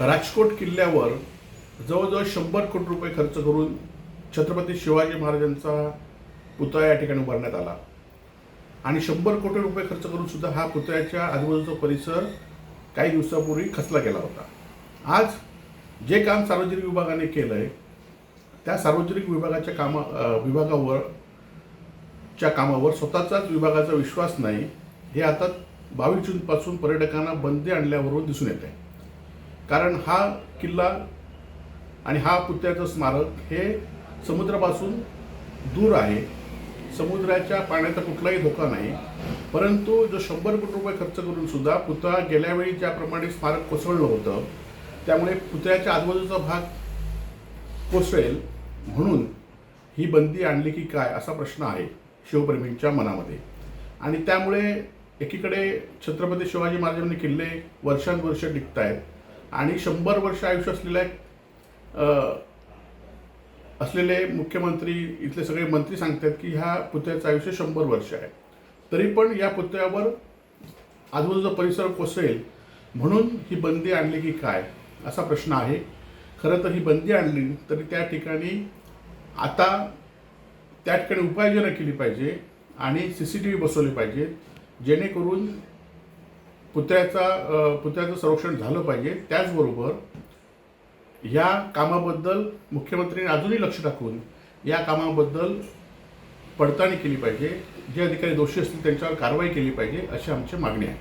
राजकोट किल्ल्यावर जवळजवळ शंभर कोटी रुपये खर्च करून छत्रपती शिवाजी महाराजांचा पुतळा या ठिकाणी उभारण्यात आला. आणि शंभर कोटी रुपये खर्च करून सुद्धा हा पुतळ्याच्या आजूबाजूचा परिसर काही दिवसापूर्वी खचला गेला होता. आज जे काम सार्वजनिक विभागाने केलं आहे त्या सार्वजनिक विभागाच्या कामा विभागावर च्या कामावर स्वतःचाच विभागाचा विश्वास नाही हे आता बावीस जूनपासून पर्यटकांना बंदी आणल्यावरून दिसून येत आहे कारण हा किल्ला आणि हा पुतळ्याचं स्मारक हे समुद्रापासून दूर आहे. समुद्राच्या पाण्याचा कुठलाही धोका नाही. परंतु जो शंभर कोटी रुपये खर्च करून सुद्धा पुतळा गेल्यावेळी ज्याप्रमाणे स्मारक कोसळलं होतं त्यामुळे पुतळ्याच्या आजूबाजूचा भाग कोसळेल म्हणून ही बंदी आणली की काय असा प्रश्न आहे शिवप्रेमींच्या मनामध्ये. आणि त्यामुळे एकीकडे छत्रपती शिवाजी महाराजांनी किल्ले वर्षानुवर्ष टिकत आहेत आणि शंभर वर्ष आयुष्य असलेल्या असलेले मुख्यमंत्री इथले सगळे मंत्री सांगतात की ह्या पुतळ्याचं आयुष्य शंभर वर्ष आहे. तरी पण या पुतळ्यावर आजूबाजूचा परिसर कोसळेल म्हणून ही बंदी आणली की काय? असा प्रश्न आहे. खरं तर ही बंदी आणली तरी त्या ठिकाणी आता त्या ठिकाणी उपाययोजना केली पाहिजे आणि सी सी टी व्ही बसवले पाहिजेत जेणेकरून पुतळ्याचा पुतळ्याचं संरक्षण झालं पाहिजे. त्याचबरोबर या कामाबद्दल मुख्यमंत्र्यांनी अजूनही लक्ष टाकून या कामाबद्दल पडताळणी केली पाहिजे. जे अधिकारी दोषी असतील त्यांच्यावर कारवाई केली पाहिजे अशी आमची मागणी आहे.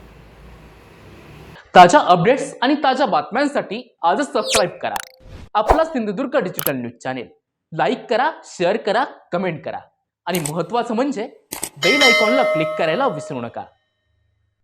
ताज्या अपडेट्स आणि ताज्या बातम्यांसाठी आजच सबस्क्राईब करा. आपला Sindhudurg digital news channel. Like करा शेअर करा कमेंट करा. आणि महत्त्वाचं म्हणजे बेल आयकॉनला क्लिक करायला विसरू नका.